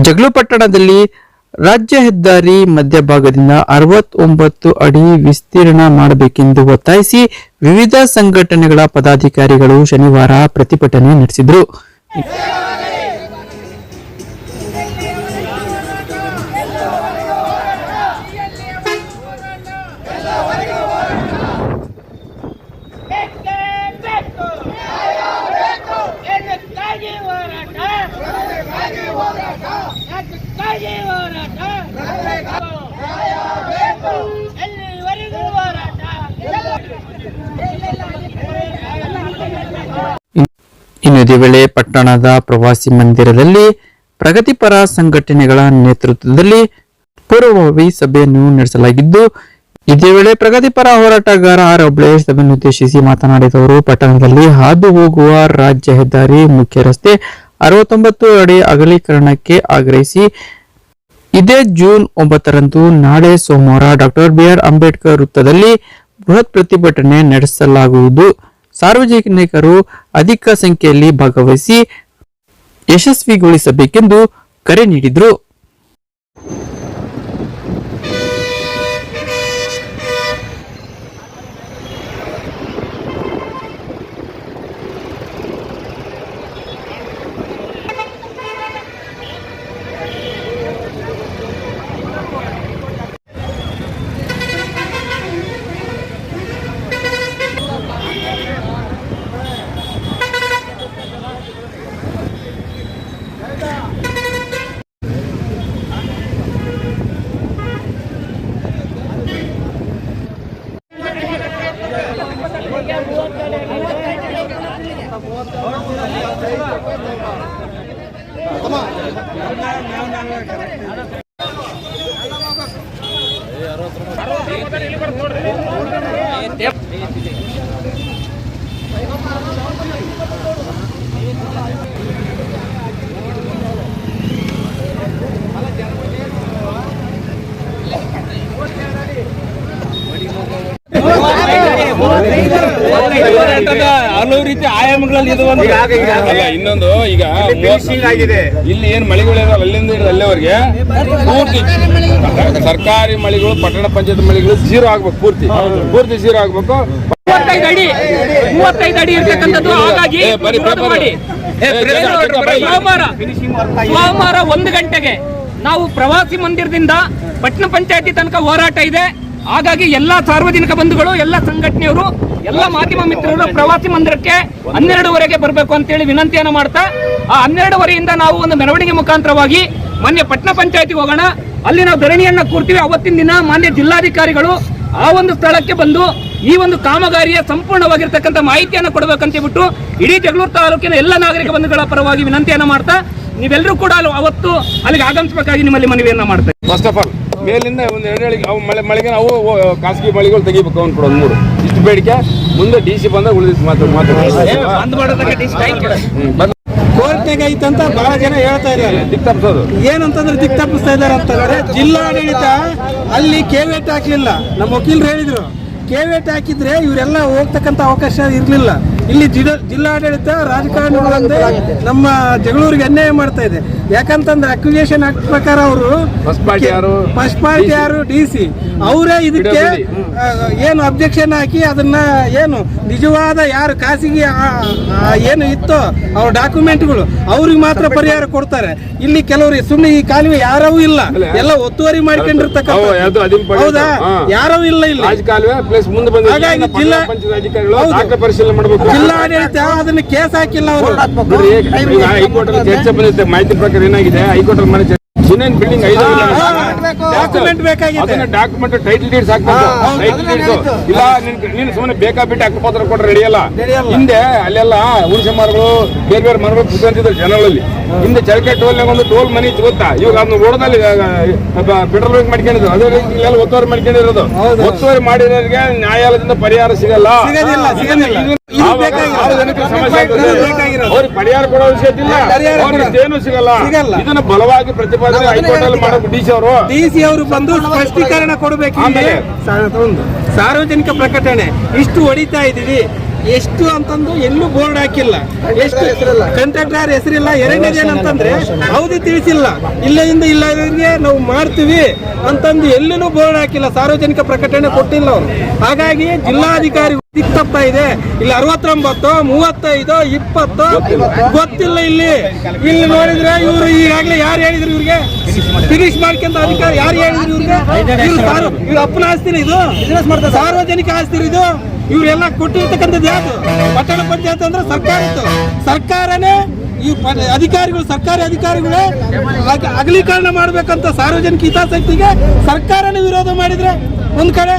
ಜಗಳು ಪಟ್ಟಣದಲ್ಲಿ ರಾಜ್ಯ ಹೆದ್ದಾರಿ ಮಧ್ಯಭಾಗದಿಂದ ಅರವತ್ತೊಂಬತ್ತು ಅಡಿ ವಿಸ್ತೀರ್ಣ ಮಾಡಬೇಕೆಂದು ಒತ್ತಾಯಿಸಿ ವಿವಿಧ ಸಂಘಟನೆಗಳ ಪದಾಧಿಕಾರಿಗಳು ಶನಿವಾರ ಪ್ರತಿಭಟನೆ ನಡೆಸಿದರು. ಇದೇ ವೇಳೆ ಪಟ್ಟಣದ ಪ್ರವಾಸಿ ಮಂದಿರದಲ್ಲಿ ಪ್ರಗತಿಪರ ಸಂಘಟನೆಗಳ ನೇತೃತ್ವದಲ್ಲಿ ಪೂರ್ವಭಾವಿ ಸಭೆಯನ್ನು ನಡೆಸಲಾಗಿದ್ದು, ಇದೇ ವೇಳೆ ಪ್ರಗತಿಪರ ಹೋರಾಟಗಾರ ಆರ್ ಒಬ್ಳೇ ಸಭೆಯನ್ನು ಉದ್ದೇಶಿಸಿ ಮಾತನಾಡಿದವರು, ಪಟ್ಟಣದಲ್ಲಿ ಹಾದು ಹೋಗುವ ರಾಜ್ಯ ಹೆದ್ದಾರಿ ಮುಖ್ಯ ರಸ್ತೆ ಅರವತ್ತೊಂಬತ್ತು ಅಡಿ ಅಗಲೀಕರಣಕ್ಕೆ ಆಗ್ರಹಿಸಿ ಇದೇ ಜೂನ್ ಒಂಬತ್ತರಂದು ನಾಳೆ ಸೋಮವಾರ ಡಾಕ್ಟರ್ ಬಿ ಆರ್ ಅಂಬೇಡ್ಕರ್ ವೃತ್ತದಲ್ಲಿ ಬೃಹತ್ ಪ್ರತಿಭಟನೆ ನಡೆಸಲಾಗುವುದು. ಸಾರ್ವಜನಿಕರು ಅಧಿಕ ಸಂಖ್ಯೆಯಲ್ಲಿ ಭಾಗವಹಿಸಿ ಯಶಸ್ವಿಗೊಳಿಸಬೇಕೆಂದು ಕರೆ ನೀಡಿದರು. ಅರವತ್ತು ಹೋರಾಟದ ಹಲವು ರೀತಿ ಆಯಾಮಗಳಲ್ಲಿ ಇದು ಒಂದು ಅಲ್ಲ ಇನ್ನೊಂದು ಈಗ ಇಲ್ಲಿ ಏನ್ ಮಳೆಗಳು ಇದಾವಲ್ಲ ಅಲ್ಲಿಂದ ಹಿಡಿದು ಅಲ್ಲಿವರೆಗೆ ಪೂರ್ತಿ ಸರ್ಕಾರಿ ಮಳಿಗಳು ಪಟ್ಟಣ ಪಂಚಾಯತ್ ಮಳಿಗಳು ಜೀರೋ ಆಗ್ಬೇಕು ಪೂರ್ತಿ. ಪೂರ್ತಿ ಜೀರೋ ಆಗ್ಬೇಕು. ಮೂವತ್ತೈದು ಅಡಿ ಮೂವತ್ತೈದು ಅಡಿ ಇರ್ತಕ್ಕಂಥದ್ದು. ಹಾಗಾಗಿ. ಸೋಮವಾರ ಸೋಮವಾರ ಒಂದು ಗಂಟೆಗೆ ನಾವು ಪ್ರವಾಸಿ ಮಂದಿರದಿಂದ ಪಟ್ಟಣ ಪಂಚಾಯತಿ ತನಕ ಹೋರಾಟ ಇದೆ. ಹಾಗಾಗಿ ಎಲ್ಲಾ ಸಾರ್ವಜನಿಕ ಬಂಧುಗಳು, ಎಲ್ಲ ಸಂಘಟನೆಯವರು, ಎಲ್ಲ ಮಾಧ್ಯಮ ಮಿತ್ರರು ಪ್ರವಾಸಿ ಮಂದಿರಕ್ಕೆ ಹನ್ನೆರಡುವರೆಗೆ ಬರಬೇಕು ಅಂತೇಳಿ ವಿನಂತಿಯನ್ನು ಮಾಡ್ತಾ, ಆ ಹನ್ನೆರಡುವರೆಯಿಂದ ನಾವು ಒಂದು ಮೆರವಣಿಗೆ ಮುಖಾಂತರವಾಗಿ ಮಾನ್ಯ ಪಟ್ಟಣ ಪಂಚಾಯತಿಗೆ ಹೋಗೋಣ. ಅಲ್ಲಿ ನಾವು ಧರಣಿಯನ್ನ ಕೂರ್ತೀವಿ. ಅವತ್ತಿನ ದಿನ ಮಾನ್ಯ ಜಿಲ್ಲಾಧಿಕಾರಿಗಳು ಆ ಒಂದು ಸ್ಥಳಕ್ಕೆ ಬಂದು ಈ ಒಂದು ಕಾಮಗಾರಿಯ ಸಂಪೂರ್ಣವಾಗಿರ್ತಕ್ಕಂಥ ಮಾಹಿತಿಯನ್ನು ಕೊಡಬೇಕಂತ ಹೇಳ್ಬಿಟ್ಟು ಇಡೀ ಜಗಳೂರು ತಾಲೂಕಿನ ಎಲ್ಲ ನಾಗರಿಕ ಬಂಧುಗಳ ಪರವಾಗಿ ವಿನಂತಿಯನ್ನು ಮಾಡ್ತಾ, ನೀವೆಲ್ಲರೂ ಕೂಡ ಅವತ್ತು ಅಲ್ಲಿಗೆ ಆಗಮಿಸಬೇಕಾಗಿ ನಿಮ್ಮಲ್ಲಿ ಮನವಿಯನ್ನ ಮಾಡ್ತೇವೆ ಫಸ್ಟ್ ಆಫ್ ಆಲ್ ಮೇಲಿಂದ ಒಂದು ಎಣ್ಣೆಳಿಗೆ ಅವು ಮಳೆ ಮಳೆಗೆ ನಾವು ಅವು ಖಾಸಗಿ ಮಳೆಗಳು ತೆಗಿಬೇಕು ಅವ್ನು ಒಂದು ಮೂರು. ಇಷ್ಟು ಬೇಡಿಕೆ. ಮುಂದೆ ಡಿ ಸಿ ಬಂದಾಗ ಉಳಿದಿತ್ತು ಮಾತು ಮಾತು ಕೋರ್ಟ್ನಾಗ ಐತಂತ ಬಹಳ ಜನ ಹೇಳ್ತಾ ಇದ್ದಾರೆ. ದಿಕ್ ತಪ್ಪಿಸೋದು. ಏನಂತಂದ್ರೆ ದಿಕ್ ತಪ್ಪಿಸ್ತಾ ಇದ್ದಾರೆ ಅಂತಂದ್ರೆ ಜಿಲ್ಲಾಡಳಿತ ಅಲ್ಲಿ ಕೇವೇಟ್ ಹಾಕಲಿಲ್ಲ. ನಮ್ಮ ವಕೀಲರು ಹೇಳಿದ್ರು ಕೇವೇಟ್ ಹಾಕಿದ್ರೆ ಇವರೆಲ್ಲ ಹೋಗ್ತಕ್ಕಂತ ಅವಕಾಶ ಇರಲಿಲ್ಲ. ಇಲ್ಲಿ ಜಿಲ್ಲಾಡಳಿತ ರಾಜಕಾರಣಿಗಳಂದ್ರೆ ನಮ್ಮ ಜಗಳೂರಿಗೆ ಅನ್ಯಾಯ ಮಾಡ್ತಾ ಇದೆ. ಯಾಕಂತಂದ್ರೆ ಅಕ್ವಿಜೇಷನ್ ಆಕ್ಟ್ ಪ್ರಕಾರ ಅವರು ಫಸ್ಟ್ ಪಾರ್ಟಿ ಯಾರು? ಫಸ್ಟ್ ಪಾರ್ಟಿ ಯಾರು? ಡಿ ಸಿ ಅವರೇ ಇದಕ್ಕೆ ಏನು ಅಬ್ಜೆಕ್ಷನ್ ಹಾಕಿ ಅದನ್ನ ಏನು ನಿಜವಾದ ಯಾರು ಖಾಸಗಿ ಏನು ಇತ್ತೋ ಅವ್ರ ಡಾಕ್ಯುಮೆಂಟ್ಗಳು ಅವ್ರಿಗೆ ಮಾತ್ರ ಪರಿಹಾರ ಕೊಡ್ತಾರೆ. ಇಲ್ಲಿ ಕೆಲವರು ಸುಮ್ಮನೆ ಈ ಕಾಲುವೆ ಯಾರೂ ಇಲ್ಲ. ಎಲ್ಲ ಒತ್ತುವರಿ ಮಾಡ್ಕೊಂಡಿರ್ತಕ್ಕ ಹೌದಾ. ಯಾರೂ ಇಲ್ಲ ಇಲ್ಲಿ. ಹಾಗಾಗಿ ಜಿಲ್ಲಾ- ಪಂಚಾಯತ್ ಅಧಿಕಾರಿಗಳು ಹೌದು. ಪರಿಶೀಲನೆ ಮಾಡಬೇಕು. ಜಿಲ್ಲಾಡಳಿತ ಅದನ್ನ ಕೇಸ್ ಹಾಕಿಲ್ಲ ಅವರು. ಚರ್ಚೆ ಮಾಹಿತಿ ಪ್ರಕಾರ ಏನಾಗಿದೆ? ಹೈಕೋರ್ಟ್ ಮ್ಯಾನೇಜರ್ ಮನೆ ಸುನೇನ್ ಬಿಲ್ಡಿಂಗ್ ಐದು ಡಾಕ್ಯುಮೆಂಟ್ ಬೇಕಾಗಿದೆ. ಅದನ್ನ ಡಾಕ್ಯುಮೆಂಟ್ ಟೈಟಲ್ ಡೀಡ್ಸ್ ಹಾಕ್ಬೇಕು. ಟೈಟಲ್ ಡೀಡ್ಸ್ ಇಲ್ಲ ನಿನ್ ಸುಮ್ಮನೆ ಬೇಕಾ ಬಿಟ್ಟು ಹಕ್ಕುಪತ್ರ ಕೊಟ್ರೆ ರೆಡಿ ನಡೆಯಲ್ಲ. ಹಿಂದೆ ಅಲ್ಲೆಲ್ಲ ಹುಣಸೆ ಮರಗಳು ಬೇರೆ ಬೇರೆ ಮರಗಳು ಜನಗಳಲ್ಲಿ ಹಿಂದೆ ಚರ್ಕೆ ಟೋಲ್ನಾಗ ಒಂದು ಟೋಲ್ ಮನಿ ಇತ್ತು ಗೊತ್ತಾ? ಇವಾಗ ಅದನ್ನ ಓಡದಲ್ಲಿ ಪೆಟ್ರೋಲ್ ಬಂಕ್ ಮಾಡ್ಕೊಂಡಿದ್ರು. ಅದೇ ರೀತಿ ಒತ್ತುವರಿ ಮಾಡ್ಕೊಂಡಿರೋದು. ಒತ್ತುವರಿ ಮಾಡಿರೋರಿಗೆ ನ್ಯಾಯಾಲಯದಿಂದ ಪರಿಹಾರ ಸಿಗಲ್ಲ. ಅವ್ರಿಗೆ ಪರಿಹಾರ ಕೊಡೋ ವಿಷಯ ಇಲ್ಲ. ಪರಿಹಾರ ಏನು ಸಿಗಲ್ಲ. ಇದನ್ನ ಬಲವಾಗಿ ಪ್ರತಿಪಾದನೆ ಹೈಕೋರ್ಟ್ ಅಲ್ಲಿ ಮಾಡಬೇಕು. ಡಿ ಸಿ ಅವರು. ಡಿಸಿ ಅವರು ಬಂದು ಸ್ಪಷ್ಟೀಕರಣ ಕೊಡಬೇಕು ಸಾರ್ವಜನಿಕ ಪ್ರಕಟಣೆ. ಇಷ್ಟು ಹೊಡಿತಾ ಇದೀವಿ ಎಷ್ಟು ಅಂತಂದು ಎಲ್ಲೂ ಬೋರ್ಡ್ ಹಾಕಿಲ್ಲ. ಎಷ್ಟು ಕಂಟ್ರಾಕ್ಟರ್ ಹೆಸರಿಲ್ಲ ಎರಡನೇದು ಏನಂತಂದ್ರೆ ಹೌದು ತಿಳಿಸಿಲ್ಲ. ಇಲ್ಲದಿಂದ ಇಲ್ಲದವರಿಗೆ ನಾವು ಮಾಡ್ತೀವಿ ಅಂತಂದು ಎಲ್ಲೂ ಬೋರ್ಡ್ ಹಾಕಿಲ್ಲ, ಸಾರ್ವಜನಿಕ ಪ್ರಕಟಣೆ ಕೊಟ್ಟಿಲ್ಲ ಅವರು. ಹಾಗಾಗಿ ಜಿಲ್ಲಾಧಿಕಾರಿ ದಿಕ್ಕು ತಪ್ತಾ ಇದೆ ಇಲ್ಲಿ ಅರವತ್ತೊಂಬತ್ತು, ಮೂವತ್ತೈದು, ಇಪ್ಪತ್ತು, ಗೊತ್ತಿಲ್ಲ ಇಲ್ಲಿ. ಇಲ್ಲಿ ನೋಡಿದ್ರೆ ಇವರು ಈಗಾಗಲೇ ಯಾರು ಹೇಳಿದ್ರು ಇವ್ರಿಗೆ? ಫಿನಿಶ್ ಮಾಡ್ಕೊಂತ ಅಧಿಕಾರಿ ಯಾರು ಹೇಳಿದ್ರು ಇವ್ರಿಗೆ? ಇವ್ರ ಅಪ್ಪನ ಆಸ್ತಿನ ಇದು? ಸಾರ್ವಜನಿಕ ಆಸ್ತಿ ಇದು? ಇವರೆಲ್ಲ ಕೊಟ್ಟಿರ್ತಕ್ಕಂಥದ್ದು ಯಾವುದು? ಪಟ್ಟಣ ಪಂಚಾಯತ್ ಅಂದ್ರೆ ಇತ್ತು ಸರ್ಕಾರನೇ ಈ ಅಧಿಕಾರಿಗಳು, ಸರ್ಕಾರಿ ಅಧಿಕಾರಿಗಳೇ ಅಗ- ಅಗಲೀಕರಣ ಮಾಡಬೇಕಂತ ಸಾರ್ವಜನಿಕ ಹಿತಾಸಕ್ತಿಗೆ ಸರ್ಕಾರನೇ ವಿರೋಧ ಮಾಡಿದ್ರೆ ಒಂದು ಕಡೆ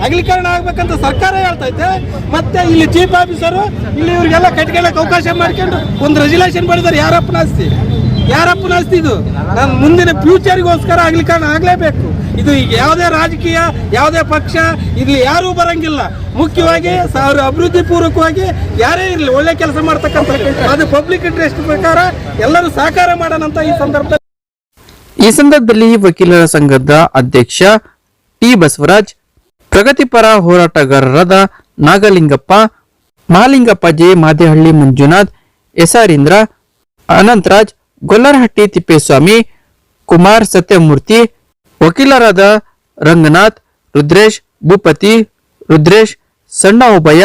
ಅಗಲೀಕರಣ ಆಗ್ಬೇಕಂತ ಸರ್ಕಾರ ಹೇಳ್ತೈತೆ ಮತ್ತೆ ಇಲ್ಲಿ ಚೀಫ್ ಆಫೀಸರು ಇಲ್ಲಿ ಇವರಿಗೆಲ್ಲ ಕಟ್ಕೊಳ್ಳಕ್ಕೆ ಅವಕಾಶ ಮಾಡ್ಕೊಂಡು ಒಂದು ರೆಜುಲೇಷನ್ ಮಾಡಿದಾರೆ ಯಾರಪ್ಪನ ಆಸ್ತಿ? ಯಾರಪ್ಪನ ಆಸ್ತಿ ಇದು? ನಾನು ಮುಂದಿನ ಫ್ಯೂಚರ್ಗೋಸ್ಕರ ಕಾರಣ ಆಗಲೇಬೇಕು. ಇದು ಈಗ ಯಾವುದೇ ರಾಜಕೀಯ, ಯಾವುದೇ ಪಕ್ಷ, ಇಲ್ಲಿ ಯಾರೂ ಬರಂಗಿಲ್ಲ. ಮುಖ್ಯವಾಗಿ ಅವರು ಅಭಿವೃದ್ಧಿ ಪೂರ್ವಕವಾಗಿ ಯಾರೇ ಇರಲಿ, ಒಳ್ಳೆ ಕೆಲಸ ಮಾಡ್ತಕ್ಕಂಥ ಅದು ಪಬ್ಲಿಕ್ ಇಂಟ್ರೆಸ್ಟ್ ಪ್ರಕಾರ ಎಲ್ಲರೂ ಸಹಕಾರ ಮಾಡೋಣ ಈ ಸಂದರ್ಭದಲ್ಲಿ ಈ ಸಂದರ್ಭದಲ್ಲಿ ವಕೀಲರ ಸಂಘದ ಅಧ್ಯಕ್ಷ ಟಿ ಬಸವರಾಜ್ ಪ್ರಗತಿಪರ ಹೋರಾಟಗಾರರಾದ ನಾಗಲಿಂಗಪ್ಪ ಮಹಾಲಿಂಗಪ್ಪ ಜೆ ಮಾದೇಹಳ್ಳಿ ಮಂಜುನಾಥ್ ಎಸ್ಆರ್ ಇಂದ್ರ, ಅನಂತರಾಜ್ ಗೊಲ್ಲರಹಟ್ಟಿ ತಿಪ್ಪೇಸ್ವಾಮಿ, ಕುಮಾರ್ ಸತ್ಯಮೂರ್ತಿ, ವಕೀಲರಾದ ರಂಗನಾಥ್, ರುದ್ರೇಶ್ ಭೂಪತಿ, ರುದ್ರೇಶ್ ಸಣ್ಣ ಉಭಯ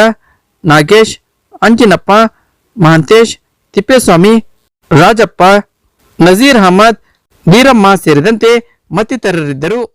ನಾಗೇಶ್, ಅಂಜಿನಪ್ಪ, ಮಹಾಂತೇಶ್, ತಿಪ್ಪೇಸ್ವಾಮಿ, ರಾಜಪ್ಪ, ನಜೀರ್ ಅಹಮದ್ ನೀರಮ್ಮ ಸೇರಿದಂತೆ ಮತ್ತಿತರರಿದ್ದರು.